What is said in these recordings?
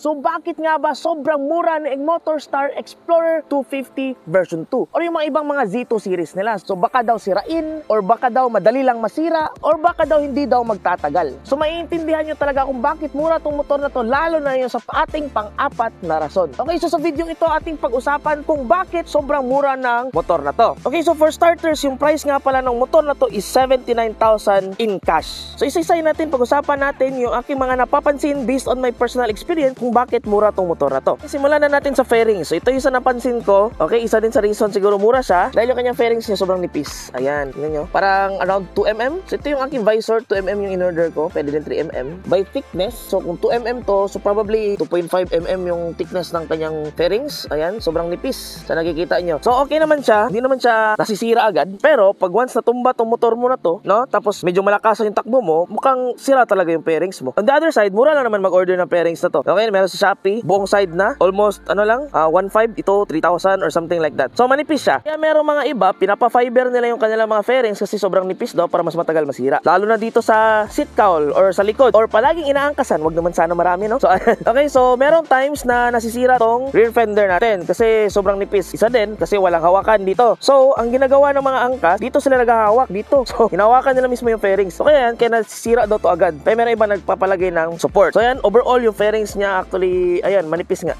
So bakit nga ba sobrang mura ni Motorstar Explorer 250 version 2? Or yung mga ibang mga Z2 series nila. So baka daw sirain, or baka daw madali lang masira, or baka daw hindi daw magtatagal. So maiintindihan nyo talaga kung bakit mura tong motor na to, lalo na yung sa ating pang-apat na rason. Okay, so sa video ito ating pag-usapan kung bakit sobrang mura ng motor na to. Okay, so for starters, yung price nga pala ng motor na to is 79,000 in cash. So isa-isay natin, pag-usapan natin yung aking mga napapansin based on my personal experience kung bakit mura tong motor na to. Simulan na natin sa fairings. So ito yung isa napansin ko. Okay, isa din sa reason siguro mura siya dahil yung kanyang fairings niya sobrang nipis. Ayan, tingnan nyo. Parang around 2mm. So ito yung aking visor, 2mm yung in-order ko. Pwede din 3mm. By thickness, so kung 2mm to, so probably 2.5mm yung thickness ng kanyang fairings. Ayan, sobrang nipis sa nakikita nyo. So okay naman siya. Hindi naman siya nasisira agad. Pero pag once natumba tong motor mo na to, no? Tapos medyo malakasan yung takbo mo, mukhang sira talaga yung pairings mo. On the other side, mura lang naman mag-order ng pairings na to. Okay, meron sa Shopee, buong side na, almost ano lang, ah, 1.5, ito 3,000 or something like that. So manipis siya. Kaya meron mga iba, pinapa-fiber nila yung kanilang mga fairings kasi sobrang nipis daw para mas matagal masira. Lalo na dito sa seat cowl or sa likod or palaging inaangkasan, wag naman sana marami, no? So, okay, so meron times na nasisira tong rear fender natin kasi sobrang nipis. Isa din kasi walang hawakan dito. So, ang ginagawa ng mga angkas, dito sila naghahawak dito. So, hinawakan nila mismo yung fairings. So, kaya yan, kaya nasisira daw to agad. Pero meron iba nagpapalagay ng support. So, yan, overall yung fairings niya actually, ayan, manipis nga.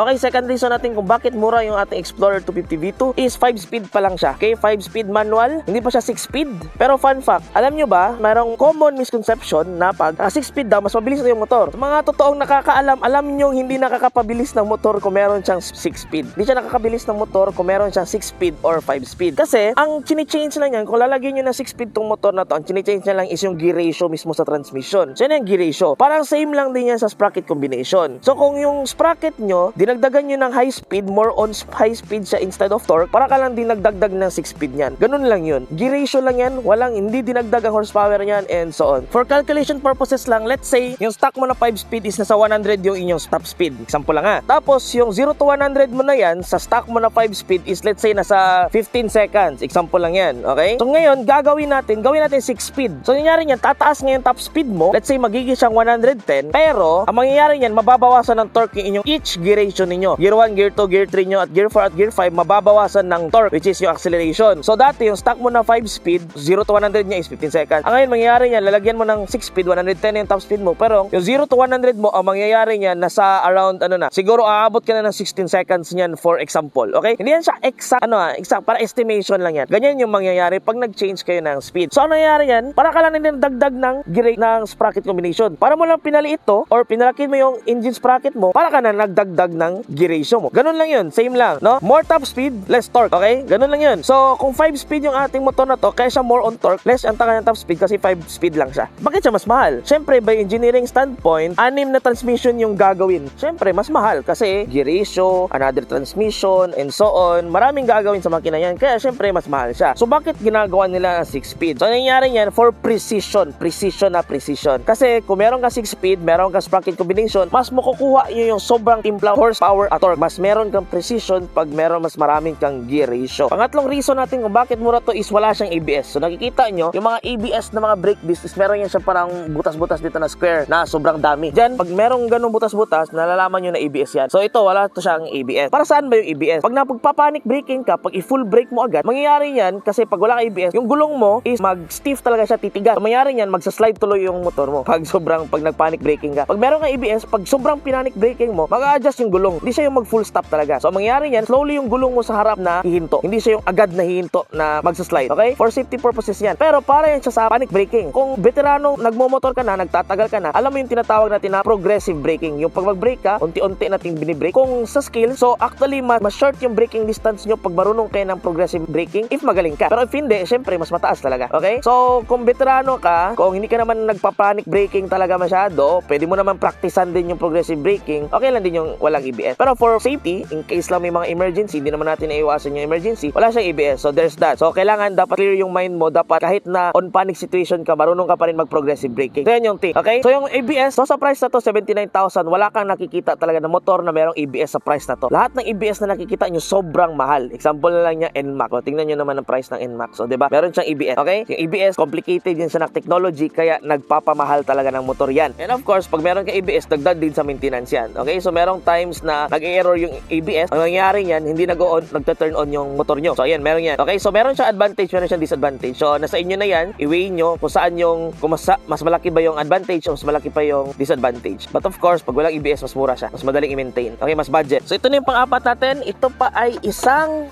Okay, second reason natin kung bakit mura yung ating Explorer 250 V2 is 5 speed pa lang siya. Okay, 5 speed manual, hindi pa siya 6 speed. Pero fun fact, alam nyo ba, mayroong common misconception na pag 6 speed daw, mas mabilis na yung motor. Mga totoong nakakaalam, alam nyo hindi nakakapabilis ng motor kung meron siyang 6 speed. Hindi siya nakakabilis ng motor kung meron siyang 6 speed or 5 speed. Kasi, ang chini-change lang yan, kung lalagyan nyo na 6 speed tong motor na to, ang chini-change niya lang is yung gear ratio mismo sa transmission. So, yan yung gear ratio. Parang same lang din yan sa sprocket combination. So, kung yung sprocket nyo, dinagdagan nyo ng high speed, more on high speed siya instead of torque, para ka lang din nagdagdag ng 6 speed niyan. Ganun lang yun. Gear ratio lang yan, walang hindi dinagdag ang horsepower niyan and so on. For calculation purposes lang, let's say, yung stock mo na 5 speed is nasa 100 yung inyong top speed. Example lang ha. Tapos, yung 0 to 100 mo na yan, sa stock mo na 5 speed is let's say nasa 15 seconds. Example lang yan. Okay? So ngayon, gagawin natin, gawin natin 6 speed. So nangyari niyan, tataas ngayon top speed mo, let's say magiging siyang 110, pero ang mangyayari niyan, mababawasan ng torque yung inyong each gear ratio ninyo. Gear 1, Gear 2, Gear 3 nyo, at Gear 4 at Gear 5, mababawasan ng torque, which is yung acceleration. So dati, yung stock mo na 5 speed, 0 to 100 niya is 15 seconds. Ang ngayon, mangyayari niyan, lalagyan mo ng 6 speed, 110 yung top speed mo. Pero yung 0 to 100 mo, ang mangyayari niyan, nasa around, ano na, siguro aabot ka na ng 16 seconds niyan for example. Okay? Hindi yan siya exact, ano ah, exact, para estimation lang yan. Ganyan yung mangyayari pag nag-change kayo ng speed. So, ano nangyayari yan? Para ka lang din dagdag ng gear ng sprocket combination. Para mo lang pinaliit to, or pinalaki mo yung engine sprocket mo, para ka na nagdagdag ng gear ratio mo. Ganun lang yun. Same lang, no? More top speed, less torque. Okay? Ganun lang yun. So, kung 5 speed yung ating motor na to, kaya siya more on torque, less ang kanyang top speed kasi 5 speed lang siya. Bakit siya mas mahal? Siyempre, by engineering standpoint, anim na transmission yung gagawin. Siyempre, mas mahal kasi gear ratio, another transmission, and so on. Maraming gagawin sa makina yan. Kaya, siyempre, mas mahal siya. So, bakit ginagawa nila ang 6 speed? So, ang nangyari yan for precision. Precision na precision. Kasi, kung meron ka 6 speed, meron ka sprocket combination, mas makukuha nyo yung sobrang timpla horsepower at torque. Mas meron kang precision pag meron mas maraming kang gear ratio. Pangatlong reason natin kung bakit mura to is wala siyang ABS. So nakikita nyo, yung mga ABS na mga brake disc is meron yan siya parang butas-butas dito na square na sobrang dami. Diyan, pag merong ganung butas-butas, nalalaman nyo na ABS yan. So ito, wala to siyang ABS. Para saan ba yung ABS? Pag napagpapanic braking ka, pag i-full brake mo agad, mangyayari yan kasi pag wala kang ABS, yung gulong mo is mag-stiff talaga siya titigas. So, mangyayari yan, magsa-slide tuloy yung motor mo pag sobrang, pag nag-panic braking ka. Pag meron kang ABS, pag sobrang panic braking mo, mag-adjust yung gulong. Hindi siya yung mag-full stop talaga. So, ang mangyayari yan, slowly yung gulong mo sa harap na hihinto. Hindi siya yung agad na hihinto na magsa-slide. Okay? For safety purposes yan. Pero para yan siya sa panic braking. Kung veteranong nagmomotor ka na, nagtatagal ka na, alam mo yung tinatawag natin na progressive braking. Yung pag mag-brake ka, unti-unti nating binibrake. Kung sa skill, so actually mas, mas short yung braking distance nyo pag marunong kayo ng progressive braking if magaling ka. Pero if hindi, syempre mas mataas talaga. Okay? So, kung veterano ka, kung hindi ka naman nagpa-panic braking talaga masyado, pwede mo naman praktisan din yung progressive braking. Okay lang din yung walang ABS. Pero for safety, in case lang may mga emergency, hindi naman natin naiwasan yung emergency, wala siyang ABS. So there's that. So kailangan dapat clear yung mind mo, dapat kahit na on panic situation ka, marunong ka pa rin mag-progressive braking. So yan yung thing. Okay? So yung ABS, so sa price na to, 79,000, wala kang nakikita talaga na motor na merong ABS sa price na to. Lahat ng ABS na nakikita nyo, sobrang mahal. Example na lang niya, NMAX. O, tingnan nyo naman ang price ng NMAX. So, di ba? Meron siyang ABS. Okay? Yung ABS, complicated yun sa technology, kaya nagpapamahal talaga ng motor yan. And of course, pag meron ka ABS, dagdag din sa maintenance yan. Okay? So, merong times na nag-error yung ABS. Ang nangyari yan, hindi nag-on, nagta-turn on yung motor nyo. So, ayan, meron yan. Okay? So, meron siyang advantage, meron siyang disadvantage. So, nasa inyo na yan, i-weigh nyo kung saan yung, kung mas, mas malaki ba yung advantage o mas malaki pa yung disadvantage. But of course, pag walang ABS, mas mura siya. Mas madaling i-maintain. Okay, mas budget. So, ito na yung pang-apat natin. Ito pa ay isang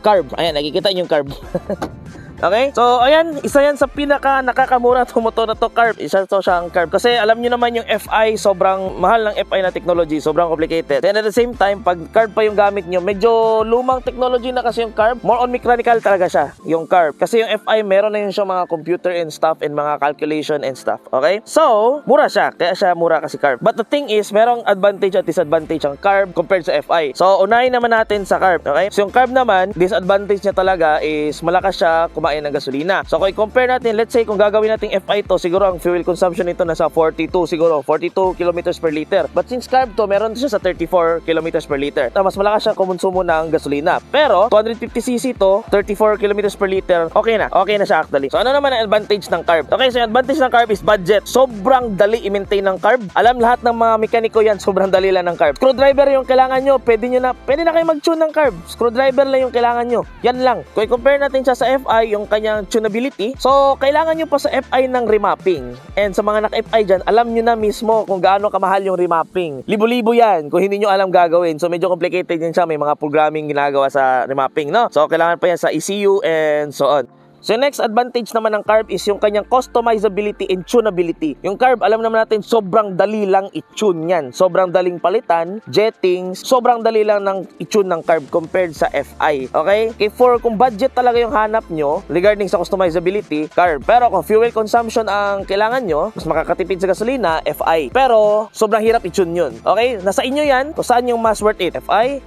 carb. Ayan, nakikita niyo yung carb. Okay? So, ayan, isa yan sa pinaka nakakamura itong na to, carb. Isa to siyang carb. Kasi alam nyo naman yung FI, sobrang mahal ng FI na technology, sobrang complicated. And at the same time, pag carb pa yung gamit nyo, medyo lumang technology na kasi yung carb. More on mechanical talaga siya, yung carb. Kasi yung FI, meron na yun siya mga computer and stuff and mga calculation and stuff. Okay? So, mura siya. Kaya siya mura kasi carb. But the thing is, merong advantage at disadvantage ang carb compared sa FI. So, unahin naman natin sa carb. Okay? So, yung carb naman, disadvantage niya talaga is malakas siya kumain ng gasolina. So, kung i-compare natin, let's say kung gagawin natin FI to, siguro ang fuel consumption nito nasa 42 siguro, 42 kilometers per liter. But since carb to, meron siya sa 34 kilometers per liter. Na mas malakas siya kumonsumo ng gasolina. Pero, 250cc to, 34 kilometers per liter, okay na. Okay na siya actually. So, ano naman ang advantage ng carb? Okay, so yung advantage ng carb is budget. Sobrang dali i-maintain ng carb. Alam lahat ng mga mekaniko yan, sobrang dali lang ng carb. Screwdriver yung kailangan nyo, pwede nyo na, pwede na kayo mag-tune ng carb. Screwdriver lang yung kailangan nyo. Yan lang. Kung i-compare natin siya sa FI, yung kanyang tunability, so kailangan nyo pa sa FI ng remapping. And sa mga naka-FI dyan, alam nyo na mismo kung gaano kamahal yung remapping. Libo-libo yan kung hindi nyo alam gagawin. So medyo complicated yan siya. May mga programming ginagawa sa remapping, no? So kailangan pa yan sa ECU and so on. So next advantage naman ng carb is yung kanyang customizability and tunability. Yung carb, alam naman natin, sobrang dali lang i-tune yan. Sobrang daling palitan, jettings, sobrang dali lang ng i-tune ng carb compared sa FI. Okay? Kaya for kung budget talaga yung hanap nyo regarding sa customizability, carb. Pero kung fuel consumption ang kailangan nyo, mas makakatipid sa gasolina, FI. Pero sobrang hirap i-tune yun. Okay? Nasa inyo yan kung saan yung mas worth it. FI,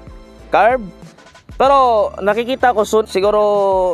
carb, pero nakikita ko soon, siguro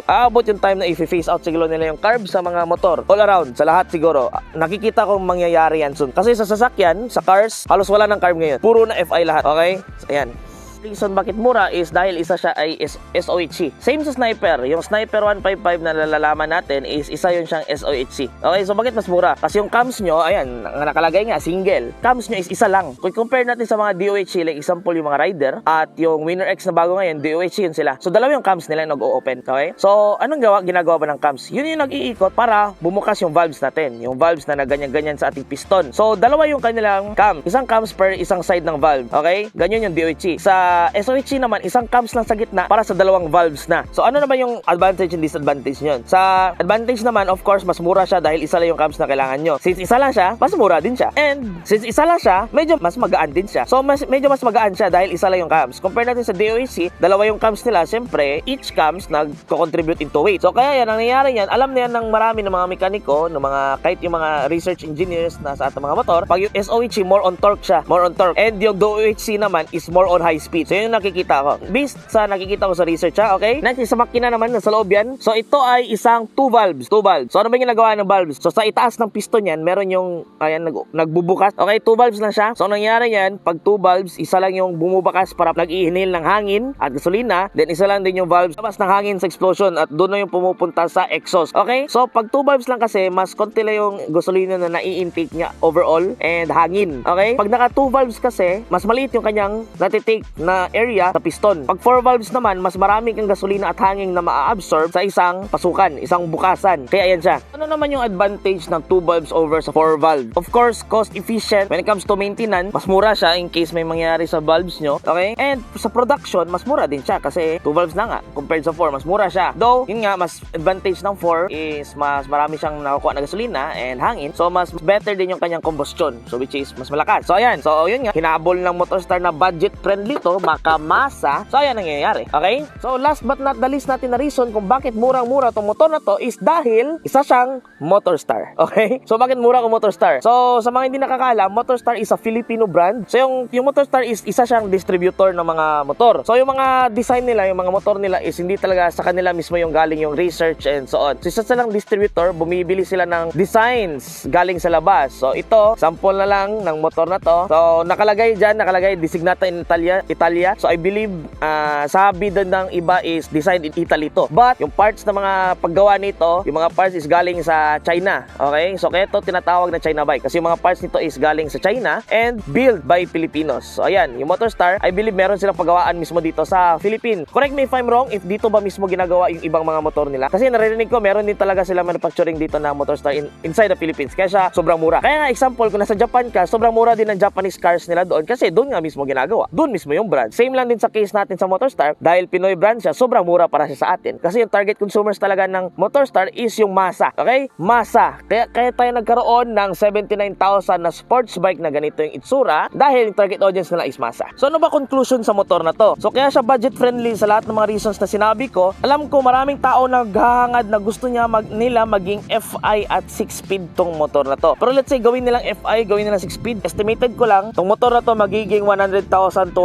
aabot yung time na i-phase out siguro nila yung carb sa mga motor. All around, sa lahat siguro. Nakikita ko mangyayari yan soon. Kasi sa sasakyan, sa cars, halos wala ng carb ngayon. Puro na FI lahat. Okay? So, ayan reason bakit mura is dahil isa siya ay SOHC. Same sa Sniper. Yung Sniper 155 na nalalaman natin is isa yun siyang SOHC. Okay, so bakit mas mura? Kasi yung cams nyo, ayan, nakalagay nga, single. Cams nyo is isa lang. Kung compare natin sa mga DOHC, like example yung mga Rider at yung Winner X na bago ngayon, DOHC yun sila. So dalawa yung cams nila yung nag-o-open. Okay? So anong gawa, ginagawa ba ng cams? Yun yung nag-iikot para bumukas yung valves natin. Yung valves na naganyan-ganyan sa ating piston. So dalawa yung kanilang cam. Isang cams per isang side ng valve. Okay? Ganyan yung DOHC. Sa SOHC naman, isang cams lang sa gitna para sa dalawang valves na. So ano naman yung advantage and disadvantage nyon? Sa advantage naman, of course, mas mura siya dahil isa lang yung cams na kailangan nyo. Since isa lang siya, mas mura din siya. And since isa lang siya, medyo mas magaan din siya. So mas, medyo mas magaan siya dahil isa lang yung cams. Compare natin sa DOHC, dalawa yung cams nila, syempre, each cams nagko-contribute into weight. So kaya yan, ang nangyayari yan, alam na yan ng marami ng mga mekaniko, ng mga, kahit yung mga research engineers na sa ating mga motor, pag yung SOHC, more on torque siya, more on torque. And yung DOHC naman is more on high speed. So yun yung nakikita ko. Based sa nakikita ko sa research ha, okay? Next, sa makina naman, nasa loob yan. So ito ay isang two valves. Two valves. So ano ba yung ginagawa ng valves? So sa itaas ng piston yan, meron yung, ayan, nag, nagbubukas. Okay, two valves lang siya. So ang nangyari yan, pag two valves, isa lang yung bumubakas para nag-iinhale ng hangin at gasolina. Then isa lang din yung valves labas ng hangin sa explosion at doon na yung pumupunta sa exhaust. Okay? So pag two valves lang kasi, mas konti lang yung gasolina na nai-intake niya overall and hangin. Okay? Pag naka two valves kasi, mas maliit yung kanyang natitake na area sa piston. Pag four valves naman, mas marami kang gasolina at hangin na maa-absorb sa isang pasukan, isang bukasan. Kaya yan siya. Ano naman yung advantage ng two valves over sa four valve? Of course, cost efficient. When it comes to maintenance, mas mura siya in case may mangyari sa valves nyo. Okay? And sa production, mas mura din siya kasi two valves na nga compared sa four, mas mura siya. Though, yun nga, mas advantage ng four is mas marami siyang nakukuha na gasolina and hangin. So, mas better din yung kanyang combustion. So, which is mas malakas. So, ayan. So, yun nga, hinabol ng Motorstar na budget friendly to. Makamasa. So, ayan ang nangyayari. Okay? So, last but not the least natin na reason kung bakit murang-mura tong motor na to is dahil isa siyang Motorstar. Okay? So, bakit mura ko Motorstar? So, sa mga hindi nakakaalam, Motorstar is a Filipino brand. So, yung, yung Motorstar is isa siyang distributor ng mga motor. So, yung mga design nila, yung mga motor nila is hindi talaga sa kanila mismo yung galing yung research and so on. So, isa silang distributor, bumibili sila ng designs galing sa labas. So, ito, sample na lang ng motor na to. So, nakalagay dyan, nakalagay designata in Italia. Italia. So, I believe, ah, sabi doon ng iba is designed in Italy to. But, yung parts ng mga paggawa nito, yung mga parts is galing sa China. Okay? So, kaya ito tinatawag na China bike. Kasi yung mga parts nito is galing sa China and built by Filipinos. So, ayan, yung Motorstar, I believe meron silang paggawaan mismo dito sa Philippines. Correct me if I'm wrong, if dito ba mismo ginagawa yung ibang mga motor nila. Kasi naririnig ko, meron din talaga sila manufacturing dito na Motorstar in, inside the Philippines. Kaya siya sobrang mura. Kaya nga, example, kung nasa Japan ka, sobrang mura din ng Japanese cars nila doon kasi doon nga mismo ginagawa. Doon mismo yung brand. Same lang din sa case natin sa Motorstar, dahil Pinoy brand siya, sobrang mura para siya sa atin. Kasi yung target consumers talaga ng Motorstar is yung masa. Okay? Masa. Kaya, kaya tayo nagkaroon ng 79,000 na sports bike na ganito yung itsura dahil yung target audience nila is masa. So ano ba conclusion sa motor na to? So kaya siya budget friendly sa lahat ng mga reasons na sinabi ko. Alam ko maraming tao naghahangad na gusto niya mag, nila maging FI at 6 speed tong motor na to. Pero let's say gawin nilang FI, gawin nilang 6 speed. Estimated ko lang, tong motor na to magiging 100,000 to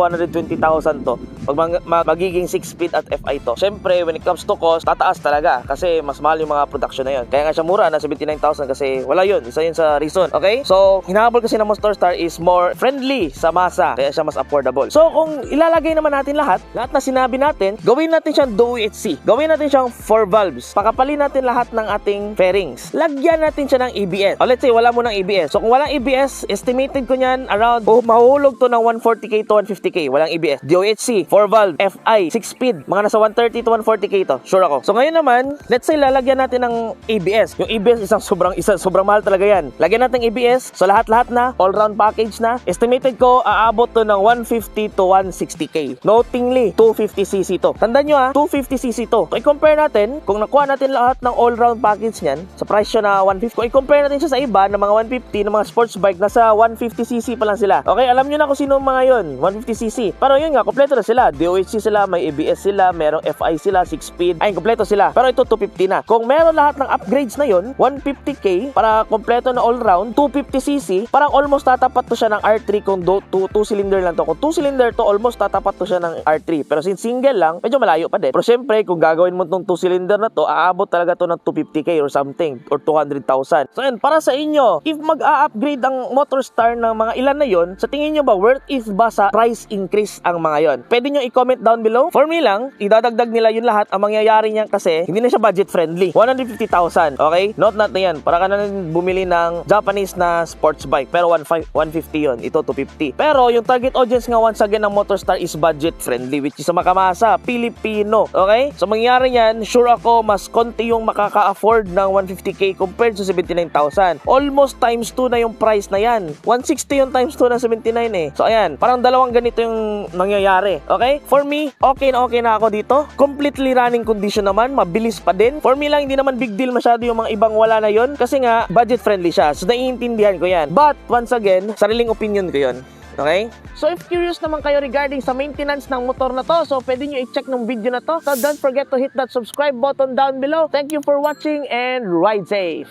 120,000 to. Pag mag- ma- magiging 6 speed at FI to. Syempre, when it comes to cost, tataas talaga kasi mas mahal yung mga production na yun. Kaya nga siya mura na 79,000 kasi wala yun. Isa yun sa reason. Okay? So, hinahabol kasi ng Motorstar is more friendly sa masa. Kaya siya mas affordable. So, kung ilalagay naman natin lahat, lahat na sinabi natin, gawin natin siyang DOHC. Gawin natin siyang 4 valves. Pakapalin natin lahat ng ating fairings. Lagyan natin siya ng ABS. O let's say, wala mo ng ABS. So, kung walang ABS, estimated ko niyan around, oh, mahuhulog to ng 140k to 150k. Walang ABS. DOHC, 4 valve, FI, 6 speed. Mga nasa 130 to 140k to. Sure ako. So, ngayon naman, let's say, lalagyan natin ng ABS. Yung ABS, isang sobrang, isa, sobrang mahal talaga yan. Lagyan natin ng ABS. So, lahat-lahat na, all-round package na. Estimated ko, aabot to ng 150 to 160k. Notingly, 250cc to. Tandaan nyo ha, 250cc to. So, i-compare natin, kung nakuha natin lahat ng all-round package niyan, sa price siya na 150, kung i-compare natin siya sa iba, ng mga 150, ng mga sports bike, nasa 150cc pa lang sila. Okay, alam nyo na kung sino mga yon 150cc. Pero yun nga, kompleto na sila. DOHC sila, may ABS sila, merong FI sila, 6 speed. Ay, kompleto sila. Pero ito 250 na. Kung meron lahat ng upgrades na yon 150k para kompleto na all-round, 250cc, parang almost tatapat to siya ng R3 kung 2 cylinder lang to. Kung 2 cylinder to, almost tatapat to siya ng R3. Pero since single lang, medyo malayo pa din. Pero syempre, kung gagawin mo tong 2 cylinder na to, aabot talaga to ng 250k or something or 200,000. So yun, para sa inyo, if mag-a-upgrade ang Motorstar ng mga ilan na yon, sa tingin nyo ba worth it ba sa price increase ang mga yon? Pwede nyo i-comment down below. For me lang, idadagdag nila yun lahat. Ang mangyayari niyan kasi, hindi na siya budget friendly. 150,000, okay? Note natin yan. Para ka na bumili ng Japanese na sports bike. Pero 150 yun. Ito 250. Pero yung target audience nga once again ng Motorstar is budget friendly which is sa makamasa, Pilipino. Okay? So mangyayari yan, sure ako mas konti yung makaka-afford ng 150k compared sa 79,000. Almost times 2 na yung price na yan. 160 yung times 2 ng 79 eh. So ayan, parang dalawang ganito yung nangyayari. Okay? For me, okay na okay na ako dito. Completely running condition naman, mabilis pa din. For me lang, hindi naman big deal masyado yung mga ibang wala na yon kasi nga budget friendly siya. So naiintindihan ko yan. But once again, sariling opinion ko yon. Okay? So if curious naman kayo regarding sa maintenance ng motor na to, so pwede nyo i-check ng video na to. So don't forget to hit that subscribe button down below. Thank you for watching and ride safe!